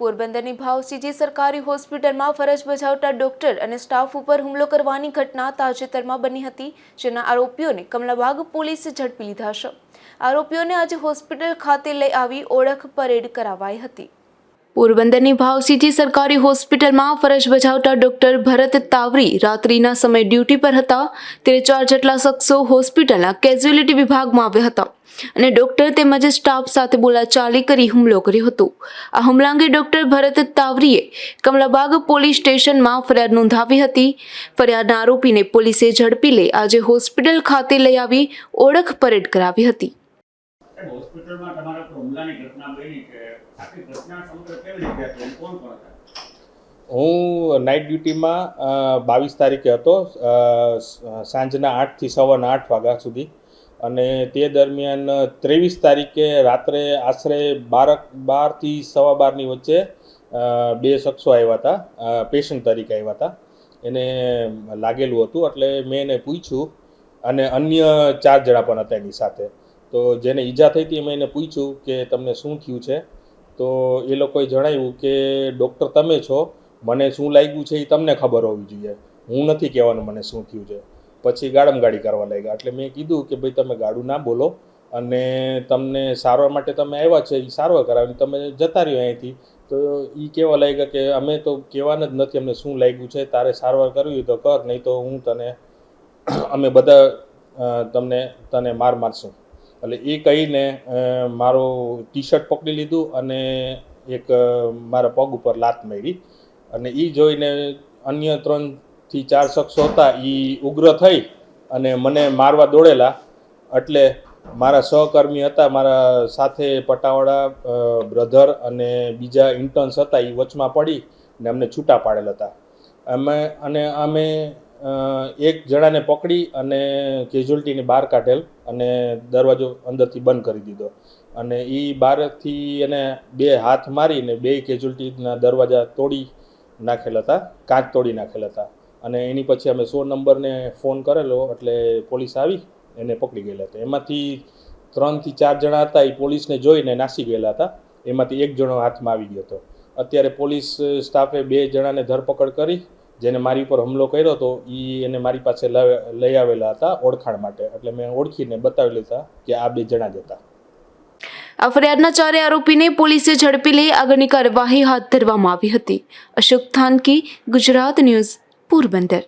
પોરબંદરની ભાવસીજી સરકારી હોસ્પિટલમાં ફરજ બજાવતા ડોક્ટર અને સ્ટાફ ઉપર હુમલો કરવાની ઘટના તાજેતરમાં બની હતી, જેના આરોપીઓને કમલાબાગ પોલીસે ઝડપી લીધા છે. આરોપીઓને આજે હોસ્પિટલ ખાતે લઈ આવી ઓળખ પરેડ કરાવાઈ હતી. પોરબંદરની ભાવસીજી સરકારી હોસ્પિટલમાં ફરજ બજાવતા ડોક્ટર ભરત તાવરી રાત્રિના સમય ડ્યુટી પર હતા. ત્યારે ચાર જેટલા શખ્સો હોસ્પિટલના કેઝ્યુઅલિટી વિભાગમાં આવ્યા હતા અને ડોક્ટર તેમજ સ્ટાફ સાથે બોલાચાલી કરી હુમલો કર્યો હતો. આ હુમલા અંગે ડોક્ટર ભરત તાવરીએ કમલાબાગ પોલીસ સ્ટેશનમાં ફરિયાદ નોંધાવી હતી. ફરિયાદના આરોપીને પોલીસે ઝડપી લઈ આજે હોસ્પિટલ ખાતે લઈ આવી ઓળખ પરેડ કરાવી હતી. હું નાઇટ ડ્યુટીમાં બાવીસ તારીખે હતો સાંજના આઠથી સવારના આઠ વાગ્યા સુધી. અને તે દરમિયાન ત્રેવીસ તારીખે રાત્રે આશરે બાર બારથી સવા બારની વચ્ચે બે શખ્સો આવ્યા હતા પેશન્ટ તરીકે આવ્યા હતા. એને લાગેલું હતું, એટલે મેં એને પૂછ્યું અને અન્ય ચાર જણા પણ હતા એની સાથે. તો જેને ઈજા થઈ હતી મેં એને પૂછ્યું કે તમને શું થયું છે? તો એ લોકોએ જણાવ્યું કે, ડૉક્ટર, તમે છો. મને શું લાગ્યું છે એ તમને ખબર હોવી જોઈએ. હું નથી કહેવાનું મને શું થયું છે. પછી ગાડી કરવા લાગ્યા. એટલે મેં કીધું કે, ભાઈ, તમે ગાડું ના બોલો અને તમને સારવાર માટે તમે આવ્યા છે એ સારવાર કરાવીને તમે જતા રહ્યો અહીંથી. તો એ કહેવા લાગ્યા કે, અમે તો કહેવાના જ નથી અમને શું લાગ્યું છે. તારે સારવાર કરવી તો કર, નહીં તો હું તને, અમે બધા તમને, તને માર મારશું. એટલે એ કહીને મારો ટી શર્ટ પકડી લીધું અને એક મારા પગ ઉપર લાત મારી. અને એ જોઈને અન્ય ત્રણથી ચાર શખ્સો હતા એ ઉગ્ર થઈ અને મને મારવા દોડેલા. એટલે મારા સહકર્મી હતા, મારા સાથે પટાવાળા બ્રધર અને બીજા ઇન્ટર્ન્સ હતા એ વચમાં પડી ને અમને છૂટા પાડેલ હતા. અમે, અને અમે એક જણાને પકડી અને કેઝ્યુઅલ્ટીની બહાર કાઢેલ. અને દરવાજો અંદરથી બંધ કરી દીધો. અને એ બહારથી એને બે હાથ મારીને બે કેઝ્યુઅલ્ટીના દરવાજા તોડી નાખેલા હતા, કાચ તોડી નાખેલા હતા. અને એની પછી અમે સો નંબરને ફોન કરેલો, એટલે પોલીસ આવી, એને પકડી ગયેલા હતા. એમાંથી ત્રણથી ચાર જણા હતા એ પોલીસને જોઈને નાસી ગયેલા હતા. એમાંથી એક જણો હાથમાં આવી ગયો હતો. અત્યારે પોલીસ સ્ટાફે બે જણાને ધરપકડ કરી જેને મારી ઉપર હુમલો કર્યો હતો એ એને મારી પાસે લઈ આવેલા હતા ઓળખાણ માટે. એટલે મેં ઓળખીને બતાવેલા હતા કે આ બે જણા જ હતા. આ ફરિયાદના ચારે આરોપીને પોલીસે ઝડપી લઈ આગળની કાર્યવાહી હાથ ધરવામાં આવી હતી. અશોક થાનકી, ગુજરાત ન્યૂઝ, પોરબંદર.